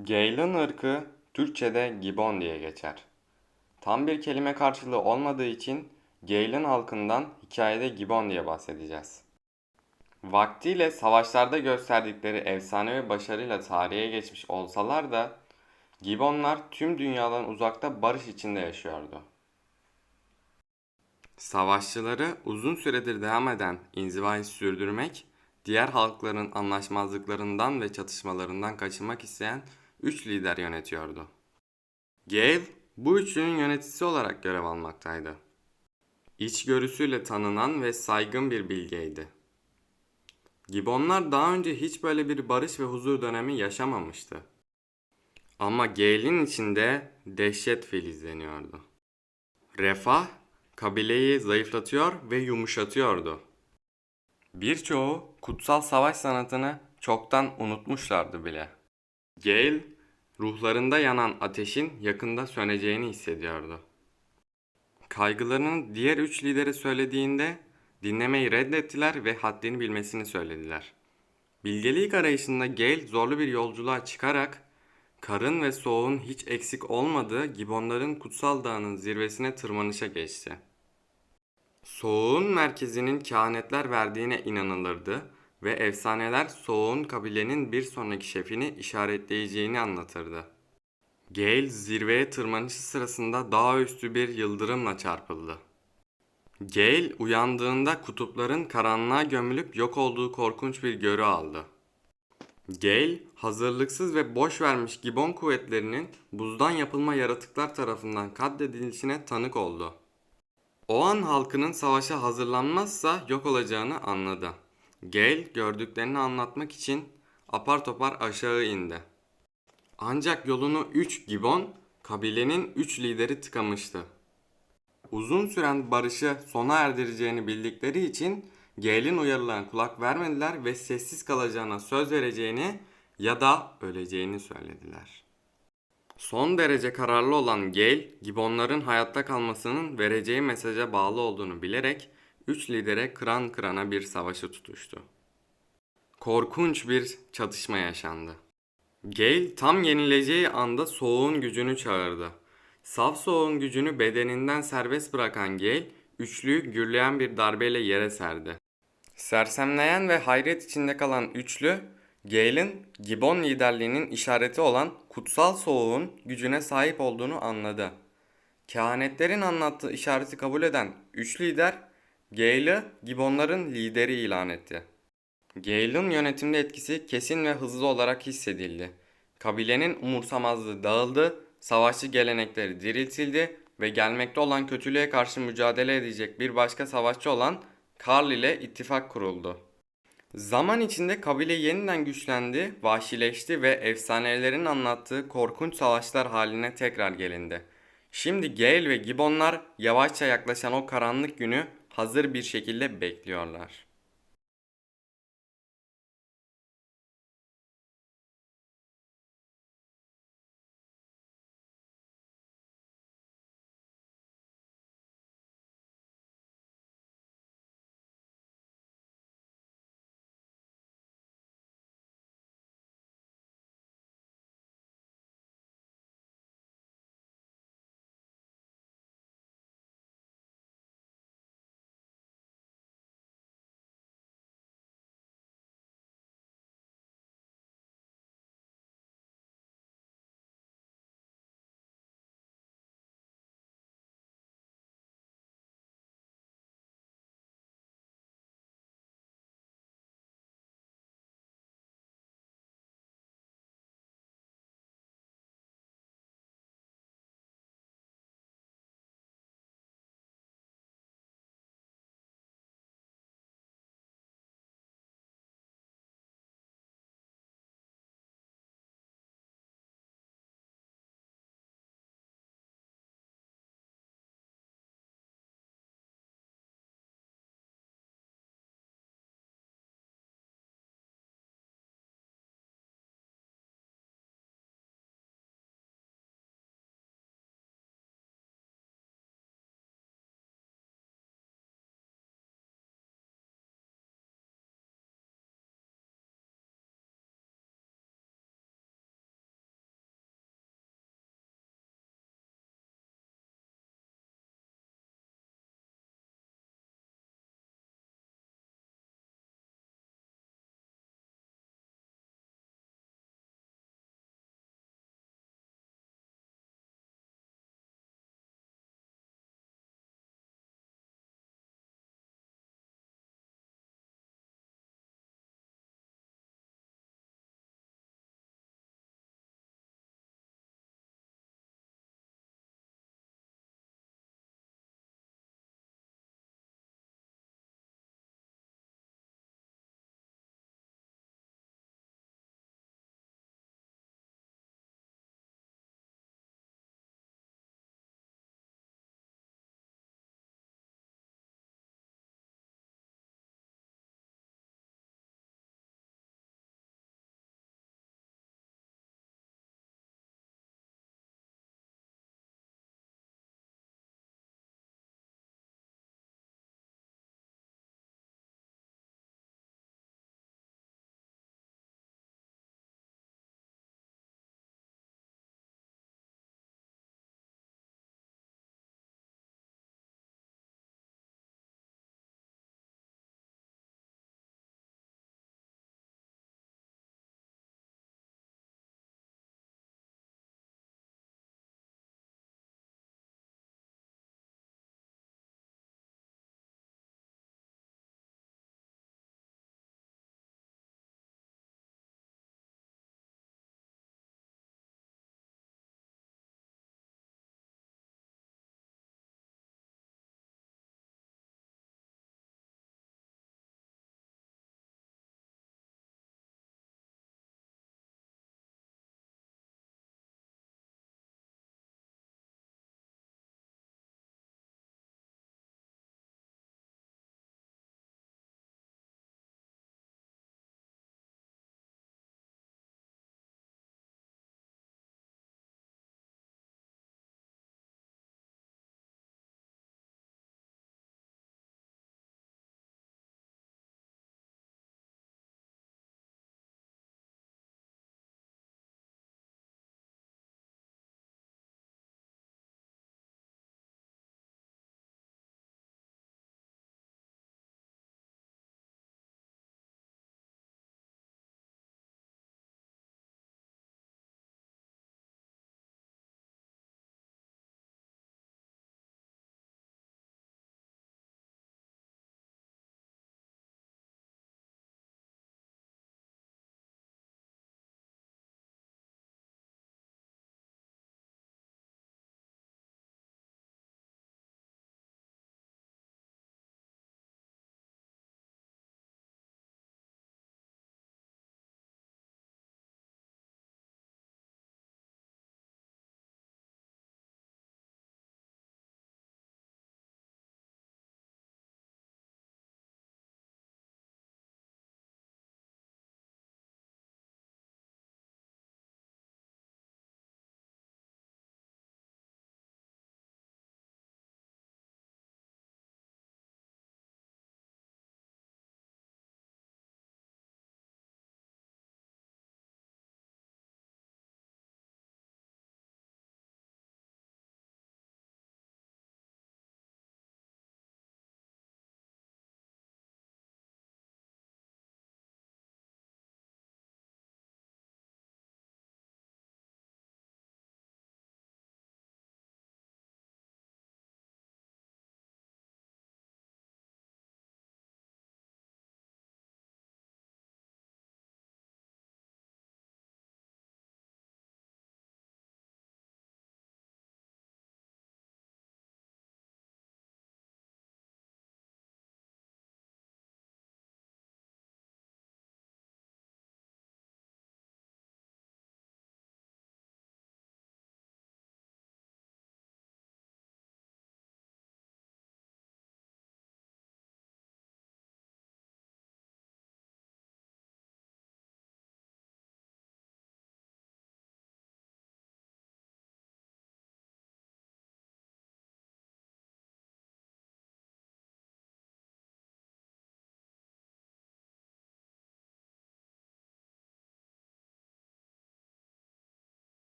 Geylan ırkı Türkçe'de Gibon diye geçer. Tam bir kelime karşılığı olmadığı için Geylan halkından hikayede Gibon diye bahsedeceğiz. Vaktiyle savaşlarda gösterdikleri efsanevi başarıyla tarihe geçmiş olsalar da Gibonlar tüm dünyadan uzakta barış içinde yaşıyordu. Savaşçıları uzun süredir devam eden inzivayı sürdürmek, diğer halkların anlaşmazlıklarından ve çatışmalarından kaçınmak isteyen üç lider yönetiyordu. Gale bu üçlünün yöneticisi olarak görev almaktaydı. İçgörüsüyle tanınan ve saygın bir bilgeydi. Gibonlar daha önce hiç böyle bir barış ve huzur dönemi yaşamamıştı. Ama Gale'in içinde dehşet filizleniyordu. Refah kabileyi zayıflatıyor ve yumuşatıyordu. Birçoğu kutsal savaş sanatını çoktan unutmuşlardı bile. Gale, ruhlarında yanan ateşin yakında söneceğini hissediyordu. Kaygılarını diğer üç lidere söylediğinde dinlemeyi reddettiler ve haddini bilmesini söylediler. Bilgelik arayışında Gale zorlu bir yolculuğa çıkarak karın ve soğuğun hiç eksik olmadığı Gibonların kutsal dağının zirvesine tırmanışa geçti. Soğuğun merkezinin kehanetler verdiğine inanılırdı ve efsaneler Soğuğun kabilenin bir sonraki şefini işaretleyeceğini anlatırdı. Gale zirveye tırmanışı sırasında dağ üstü bir yıldırımla çarpıldı. Gale uyandığında kutupların karanlığa gömülüp yok olduğu korkunç bir görü aldı. Gale, hazırlıksız ve boş vermiş Gibon kuvvetlerinin buzdan yapılma yaratıklar tarafından katledilişine tanık oldu. O an halkının savaşa hazırlanmazsa yok olacağını anladı. Gale gördüklerini anlatmak için apar topar aşağı indi. Ancak yolunu 3 Gibon, kabilenin 3 lideri tıkamıştı. Uzun süren barışı sona erdireceğini bildikleri için Gale'in uyarılarına kulak vermediler ve sessiz kalacağına söz vereceğini ya da öleceğini söylediler. Son derece kararlı olan Gale, Gibonların hayatta kalmasının vereceği mesaja bağlı olduğunu bilerek üç lidere kıran kırana bir savaşı tutuştu. Korkunç bir çatışma yaşandı. Gale tam yenileceği anda soğuğun gücünü çağırdı. Saf soğuğun gücünü bedeninden serbest bırakan Gale, üçlüyü gürleyen bir darbeyle yere serdi. Sersemleyen ve hayret içinde kalan üçlü, Gale'in Gibbon liderliğinin işareti olan kutsal soğuğun gücüne sahip olduğunu anladı. Kehanetlerin anlattığı işareti kabul eden üç lider, Gale'ı Gibbonların lideri ilan etti. Gale'ın yönetimde etkisi kesin ve hızlı olarak hissedildi. Kabilenin umursamazlığı dağıldı, savaşçı gelenekleri diriltildi ve gelmekte olan kötülüğe karşı mücadele edecek bir başka savaşçı olan Karl ile ittifak kuruldu. Zaman içinde kabile yeniden güçlendi, vahşileşti ve efsanelerin anlattığı korkunç savaşlar haline tekrar gelindi. Şimdi Gale ve Gibbonlar yavaşça yaklaşan o karanlık günü hazır bir şekilde bekliyorlar.